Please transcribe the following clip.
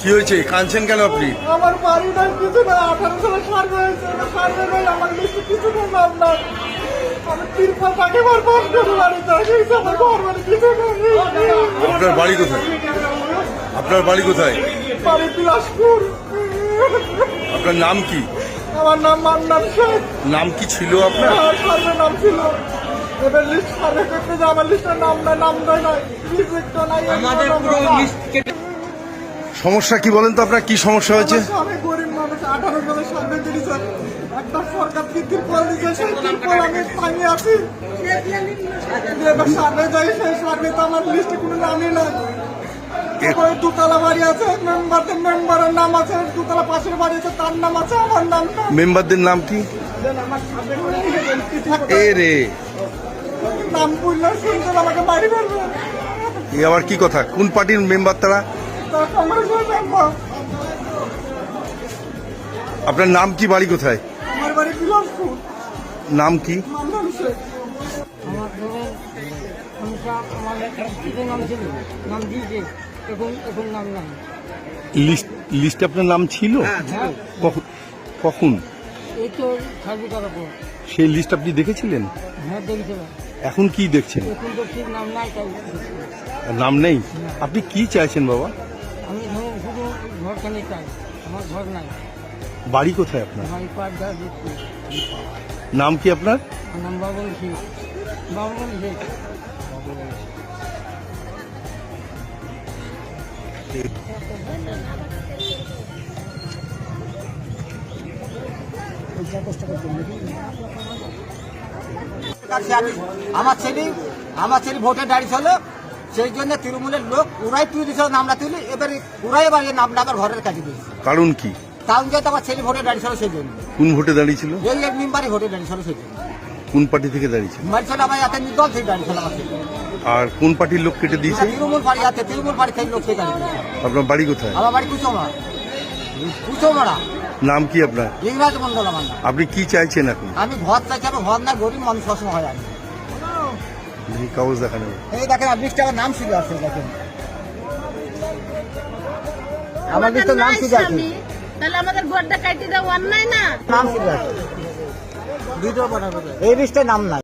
কি হয়েছে? কাঁদছেন কেন আপনি? আমার বাড়ি নাই কিছু না আঠারো সালে সার হয়েছে সার হয়ে আমার বেশি কিছু নেই। আপনার আপনার বাড়ি কোথায়? আপনার বাড়ি কোথায়? আপনার নাম কি? আমার নাম মান্নান শেখ। নাম কি ছিল আপনার? সার্ভে নাম ছিল। এবার লিস্ট সার্ভে করতে যে আমার লিস্টের নাম নাই নাম দেয় নাই। রিজেক্ট নাই আমাদের পুরো লিস্ট কেটে সমস্যা কি বলেন তো আপনার? কি সমস্যা হয়েছে? আমি গরিব মানুষ আঠারো সার্ভে একটা সরকার দিয়েছে সেই তিরপল আমি ভাঙে আছি। সার্ভে যাই সেই সার্ভে তো আমার লিস্টে কোনো নামই নাই। দুতলা বাড়ি আছে মেম্বারদের মেম্বারের নাম আছে দুতলা পাশের বাড়ি আছে তার নাম আছে আমার নাম মেম্বারদের নাম কি? এ রে। নাম বললে শুনতে আমাকে বাড়ি ফেলবে এ আবার কি কথা? কোন পার্টির মেম্বার তারা? আপনার নাম কি বাড়ি কোথায়? আমার বাড়ি বিলাসপুর। নাম কি? আমার নাম ছিল নাম দিয়েছে। এখন এখন নাম নাই লিস্ট লিস্টে আপনার নাম ছিল? কখন- কখন? এই তো সার্ভে করার পর সেই লিস্ট আপনি দেখেছিলেন? হ্যাঁ দেখছিলাম। এখন কি দেখছেন? এখন তো ঠিক নাম নাই নাম নেই? আপনি কি চাইছেন বাবা? আমি ধরুন শুধু ঘরখানে চাই। আমার ঘর নাই। বাড়ি কোথায় আপনার? নাম কি আপনার? নাম বাবুল শেখ বাবুল শেখ আমার ছেলে আমার ছেলে ভোটে দাঁড়িয়েছিল সেই জন্য তৃণমূলের লোক ওরাই তুই দিয়েছিল নামটা তুলি এবার ওরাই এবার এই নামটা আমার ঘরের কাছে দিয়েছে। কারণ কি? কারণ যেহেতু আমার ছেলে ভোটে দাঁড়িয়েছিল সেই জন্য। কোন ভোটে দাঁড়িয়েছিল এই মেম্বারই ভোটে দাঁড়িয়েছিল সেই জন্য। কোন পার্টি থেকে দাঁড়িয়েছিল? মারিছিল আমার এত নির্দল থেকে দাঁড়িয়েছিল আমার ছেলে। আর কোন পার্টির লোক কেটে দিয়েছে? তৃণমূল বাড়ি আছে তৃণমূল বাড়ি থেকে লোক থেকে দাঁড়িয়েছে আপনার বাড়ি কোথায়? আমার বাড়ি কুচোমারা। কুচোমারা। নাম কি আপনার? ইংরাজ মন্ডল আমার আপনি কি চাইছেন এখন? আমি ঘর চাইছি ঘর না গরিব মানুষ সবসময় হয় আমি। দেখি কাগজ দেখানো এই দেখেন লিস্টে আমার নাম ছিল আছে দেখেন। আমার লিস্টে নাম ছিল আছে তাহলে আমাদের ঘরটা কাটি দেওয়া অন্যায় না? নাম ছিল আছে এই লিস্টে নাম নাই।